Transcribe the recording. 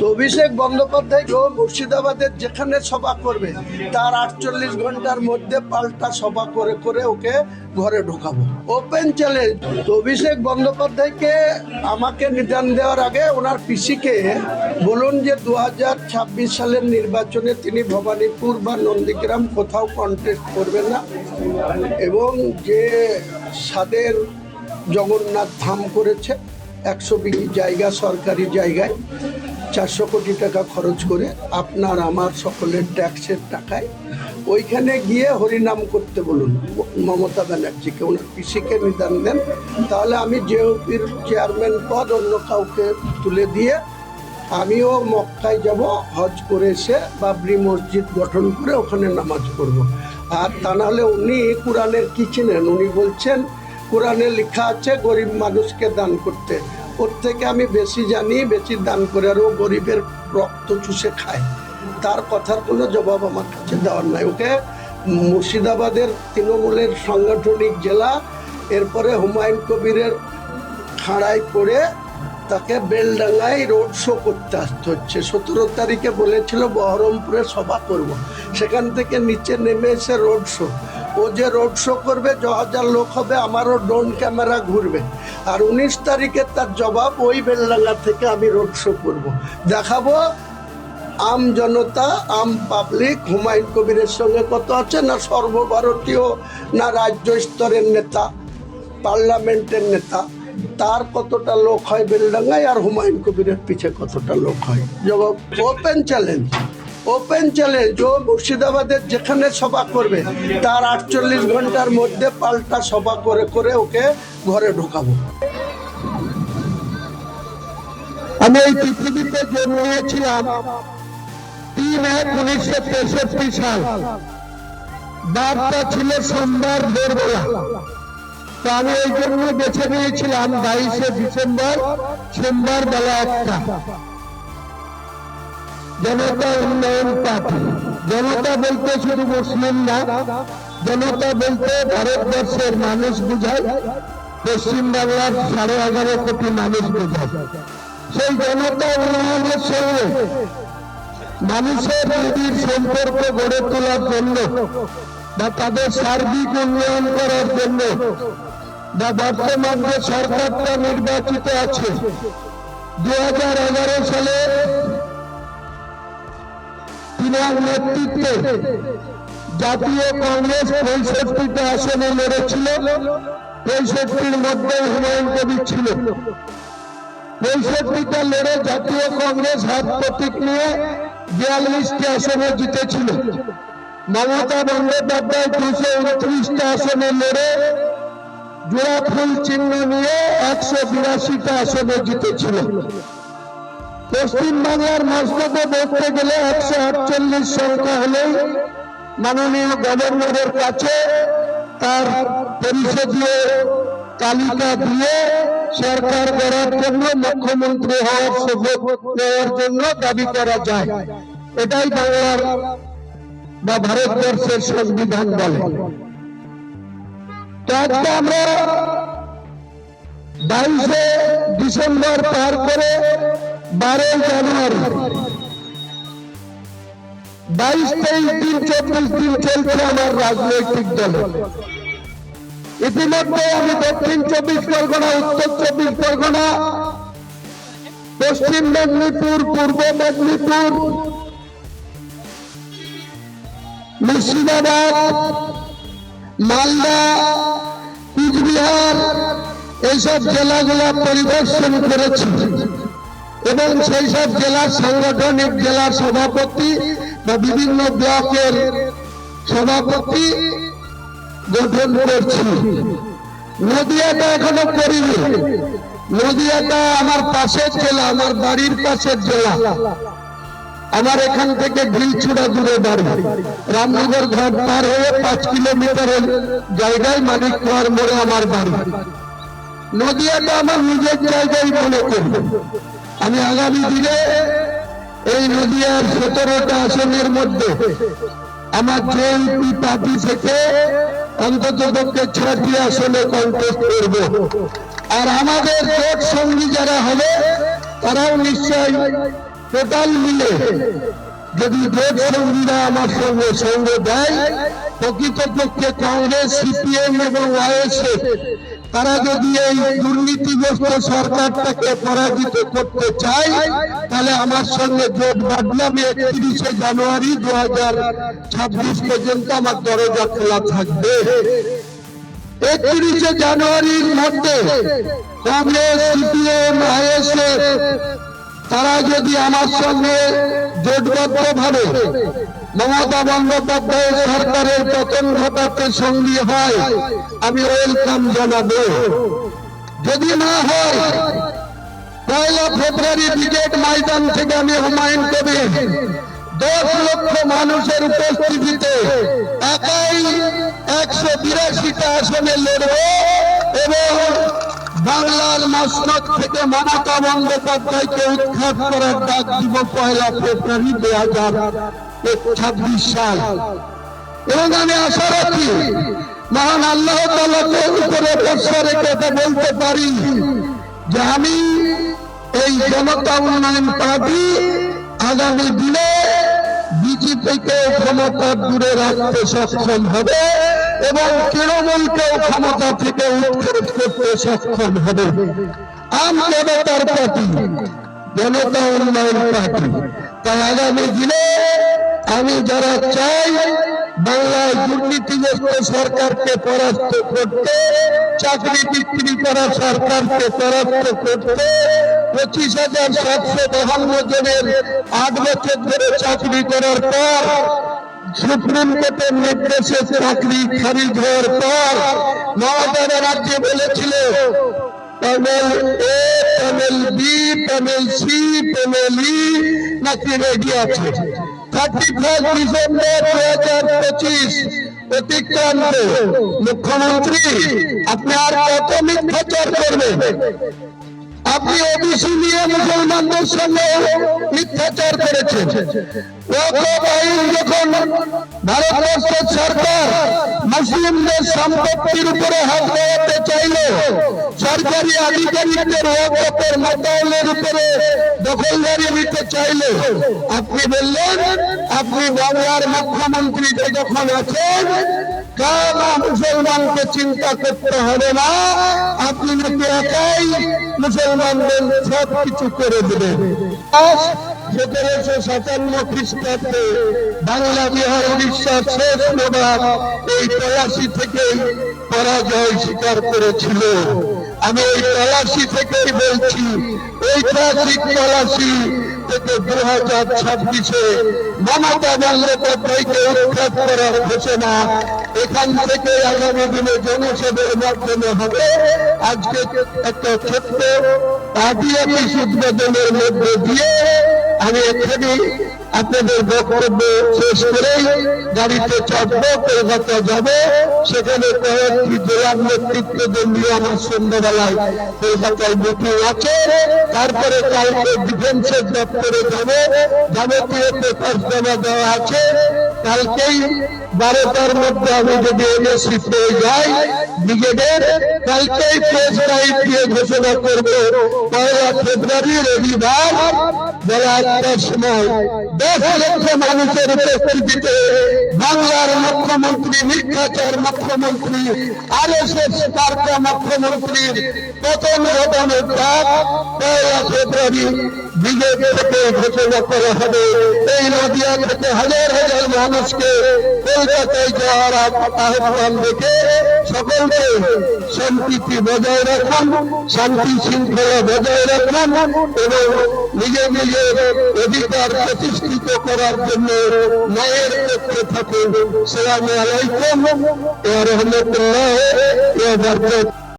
তো অভিষেক বন্দ্যোপাধ্যায় ও মুর্শিদাবাদের যেখানে সভা করবে, তার আটচল্লিশ ঘণ্টার মধ্যে পাল্টা সভা করে করে ওকে ঘরে ঢোকাবো। ওপেন চ্যালেঞ্জ তো অভিষেক বন্দ্যোপাধ্যায়কে আমাকে নিদান দেওয়ার আগে ওনার পিসিকে বলুন যে দু হাজার ছাব্বিশ সালের নির্বাচনে তিনি ভবানীপুর বা নন্দীগ্রাম কোথাও কন্টেস্ট করবেন না। এবং যে সাদের জগন্নাথ ধাম করেছে, একশো বিঘি জায়গা সরকারি জায়গায় চারশো কোটি টাকা খরচ করে আপনার আমার সকলের ট্যাক্সের টাকায় ওইখানে গিয়ে হরিনাম করতে বলুন, মমতা ব্যানার্জিকে। ওনার পিসিকে নিদান দেন। তাহলে আমি জেওপির চেয়ারম্যান পদ অন্য কাউকে তুলে দিয়ে আমিও মক্কায় যাব, হজ করে এসে বাবরি মসজিদ গঠন করে ওখানে নামাজ পড়ব। আর তা নাহলে উনি কোরআনের কি চিনেন? উনি বলছেন, কোরআনে লেখা আছে, গরিব মানুষকে দান করতে। ওর থেকে আমি বেশি জানি, বেশি দান করে আর ও গরিবের রক্ত চুষে খায়। তার কথার কোনো জবাব আমার কাছে দেওয়ার নাই, ওকে? মুর্শিদাবাদের তৃণমূলের সাংগঠনিক জেলা, এরপরে হুমায়ুন কবিরের খাড়ায় পড়ে তাকে বেলডাঙ্গায় রোড শো করতে আসতে হচ্ছে। সতেরো তারিখে বলেছিল বহরমপুরে সভা করব। সেখান থেকে নিচে নেমে এসে রোড শো। ও যে রোড শো করবে ছ হাজার লোক হবে, আমারও ড্রোন ক্যামেরা ঘুরবে। আর উনিশ তারিখে তার জবাব ওই বেলডাঙ্গা থেকে আমি রোড শো করব। দেখাবো, আম জনতা, আম পাবলিক হুমায়ুন কবিরের সঙ্গে কত আছে, না সর্বভারতীয়, না রাজ্য স্তরের নেতা, পার্লামেন্টের নেতা, তার কতটা লোক হয় বেলডাঙ্গায় আর হুমায়ুন কবিরের পিছে কতটা লোক হয়? জবাব ওপেন চ্যালেঞ্জ ওপেন চ্যালেঞ্জ ও মুর্শিদাবাদের যেখানে সভা করবে তার আটচল্লিশ ঘণ্টার মধ্যে পাল্টা সভা করে করে ওকে ঘরে ঢোকাবো। আমি এই পৃথিবীতে জন্মেছিলাম তিন এক উনিশশো তেষট্টি সাল। বারটা ছিল সোমবার ভোরবেলা। তো আমি এই জন্য বেছে নিয়েছিলাম বাইশে ডিসেম্বর, সোমবার বেলা একটা। জনতা উন্নয়ন পার্টি। জনতা বলতে শুধু মুসলিম না, জনতা বলতে ভারতবর্ষের মানুষ বুঝায় পশ্চিম বাংলার সাড়ে এগারো কোটি মানুষ বোঝায়। সেই জনতা উন্নয়নের সঙ্গে মানুষের নিবিড় সম্পর্ক গড়ে তোলার জন্য বা তাদের সার্বিক উন্নয়ন করার জন্য বা বর্তমান যে সরকারটা নির্বাচিত আছে দু হাজার এগারো সালে তিনার নেতৃত্বে জাতীয় কংগ্রেস পঁয়ষট্টিটা আসনে লড়েছিল। পঁয়ষট্টির মধ্যে হুমায়ুন কবির ছিল। পঁয়ষট্টিটা লড়ে জাতীয় কংগ্রেস হাত প্রতীক নিয়ে বিয়াল্লিশটি আসনে জিতেছিল। মমতা বন্দ্যোপাধ্যায় দুশো উনত্রিশটা আসনে লড়ে জোড়া চিহ্ন নিয়ে একশো বিরাশিটা আসনে জিতেছিল। পশ্চিম বাংলার মসনদে দেখতে গেলে একশো আটচল্লিশ সংখ্যা হলেই মাননীয় গভর্নরের কাছে তার পরিষদীয় তালিকা দিয়ে সরকার গড়ার জন্য, মুখ্যমন্ত্রী হওয়ার সুযোগ নেওয়ার জন্য দাবি করা যায়। এটাই বাংলার বা ভারতবর্ষের সংবিধান বলে। তো আজকে আমরা বাইশে ডিসেম্বর পার করে বারোই জানুয়ারি। বাইশ তেইশ দিন, চব্বিশ দিন চলছে আমার রাজনৈতিক দল। ইতিমধ্যে আমি দক্ষিণ চব্বিশ পরগনা, উত্তর চব্বিশ পরগনা, পশ্চিম মেদিনীপুর, পূর্ব মেদিনীপুর, মুর্শিদাবাদ, মালদা, কুচবিহার, এইসব জেলাগুলো পরিদর্শন করেছি। এবং সেই সব জেলার সাংগঠনিক জেলার সভাপতি বা বিভিন্ন ব্লকের সভাপতি গঠন করছি। নদিয়াটা এখনও করিনি। নদিয়াটা আমার পাশের জেলা, আমার বাড়ির পাশের জেলা। আমার এখান থেকে ঢিলছুড়া দূরে বাড়ি। রামনগর ঘাট পার হয়ে পাঁচ কিলোমিটারের জায়গায় মানিক মোড়ে আমার বাড়ি। নদিয়াটা আমার নিজের জায়গায় মনে করি আমি আগামী দিনে এই নদিয়ার সতেরোটা আসনের মধ্যে আমার জেএনপি পার্টি থেকে অন্তত পক্ষে ছটি আসনে কন্টেস্ট করব। আর আমাদের জোট সঙ্গী যারা হবে, তারাও নিশ্চয় টোটাল মিলে যদি জোট সঙ্গীরা আমার সঙ্গে সঙ্গে দেয়, প্রকৃতপক্ষে কংগ্রেস, সিপিএম এবং ওয়াইএসএফ তারা যদি এই দুর্নীতিগ্রস্ত সরকারটাকে পরাজিত করতে চায়, তাহলে আমার সঙ্গে জোট বাঁধলে আমি একত্রিশে জানুয়ারি দু হাজার ছাব্বিশ পর্যন্ত আমার দরজা খোলা থাকবে। একত্রিশে জানুয়ারির মধ্যে কংগ্রেস, সিপিএম, আইএসএফ, তারা যদি আমার সঙ্গে জোটবদ্ধ ভাবে মমতা বন্দ্যোপাধ্যায় সরকারের পতন ঘটাতে সঙ্গী হয়, আমি ওয়েলকাম জানাব। যদি না হয়, পয়লা ফেব্রুয়ারি ব্রিগেড ময়দান থেকে আমি হুমায়ুন কবির দশ লক্ষ মানুষের উপস্থিতিতে একাই একশো বিরাশিটা আসনে লড়ব এবং বাংলার মসনদ থেকে মমতা বন্দ্যোপাধ্যায়কে উৎখাত করার ডাক দিব পয়লা ফেব্রুয়ারি দু হাজার ছাব্বিশ সাল। এবং আমি আশা রাখি, মহান আল্লাহ উপরে ভরসা রেখে বলতে পারি যে আমি এই জনতা উন্নয়ন পার্টি আগামী দিনে বিজেপিকে ক্ষমতা দূরে রাখতে সক্ষম হবে এবং তৃণমূলকেও ক্ষমতা থেকে উৎখাত করতে সক্ষম হবে। আম জনতার পার্টি, জনতা উন্নয়ন পার্টি। তাই আগামী দিনে আমি যারা চাই বাংলায় দুর্নীতিগ্রস্ত সরকারকে পরাস্ত করতে, চাকরি বিক্রি করা সরকারকে পরাস্ত করতে, পঁচিশ হাজার সাতশো বাহান্ন জনের আট বছর ধরে চাকরি করার পর, সুপ্রিম কোর্টের নির্দেশে চাকরি খারিজ হওয়ার পর মমতা রাজ্যে বলেছিল, panel A, panel B, panel C, panel E নাকি রেডি আছে? থার্টি ফার্স্ট ডিসেম্বর দু হাজার পঁচিশ অতিক্রান্ত। মুখ্যমন্ত্রী, আপনি আর কত মিথ্যাচার করবেন? আপনি ওবিসি নিয়ে মুসলমানদের সঙ্গে মিথ্যাচার করেছেন। যখন ভারতবর্ষের সরকার মুসলিমদের সম্পত্তির উপরে হাত দেওয়াতে চাইল। সরকারি আধিকারিকদের ওয়াকফের মাতাউলের উপরে দখলদারি নিতে চাইলে। আপনি বললেন, আপনি বাংলার মুখ্যমন্ত্রী যে যখন আছেন কারা মুসলমানকে চিন্তা করতে হবে না। আপনি নাকি একাই মুসলমানদের সব কিছু করে দেবেন। সতেরোশো সাতান্ন খ্রিস্টাব্দে। বাংলা বিহার উড়িষ্যার শেষ নবাব এই তলাশি থেকেই পরাজয় স্বীকার করেছিল। আমি এই তলাশি থেকেই বলছি, ঐতিহাসিক তলাশি থেকে দু হাজার ছাব্বিশে মমতা বন্দ্যোপাধ্যায়কে উৎখাত করার ঘোষণা, এখান থেকে আগামী দিনে জনসেবার মাধ্যমে হবে। আজকে একটা ছোট্ট অফিস উদ্বোধনের মধ্যে দিয়ে আমি এখানে আপনাদের বক্তব্য শেষ করে গাড়িতে চাপবো কলকাতা যাব। সেখানে কয়েকটি জেলার নেতৃত্বদের নিয়ে আমার সন্ধ্যাবেলায় কলকাতায় মিটিং আছে। তারপরে কালকে ডিফেন্সের দপ্তরে যাব। যাবতীয় পেপার জমা দেওয়া আছে। কালকেই বারোটার মধ্যে আমি যদি এনএসি পেয়ে যাই, ব্রিগেডের, কালকেই প্রেস গাইড দিয়ে ঘোষণা করব। পয়লা ফেব্রুয়ারি রবিবার বেলা সময় দশ লক্ষ মানুষের উপস্থিতিতে বাংলার মুখ্যমন্ত্রী মিথ্যাচার মুখ্যমন্ত্রী আর এস এস তারকা মুখ্যমন্ত্রীর প্রথম ঘটনের ডাক পয়লা ফেব্রুয়ারি ব্রিগেড থেকে ঘোষণা করা হবে। এই নদিয়া থেকে হাজার হাজার মানুষকে কলকাতায় যাওয়ার আহ্বান রেখে সকলকে শান্তি বজায় রাখুন, শান্তি শৃঙ্খলা বজায় রাখুন এবং নিজে নিজের অধিকার প্রতিষ্ঠিত করার জন্য ন্যায়ের পক্ষে থাকুন। সালাম আলাইকুম। রহমতুল্লাহ।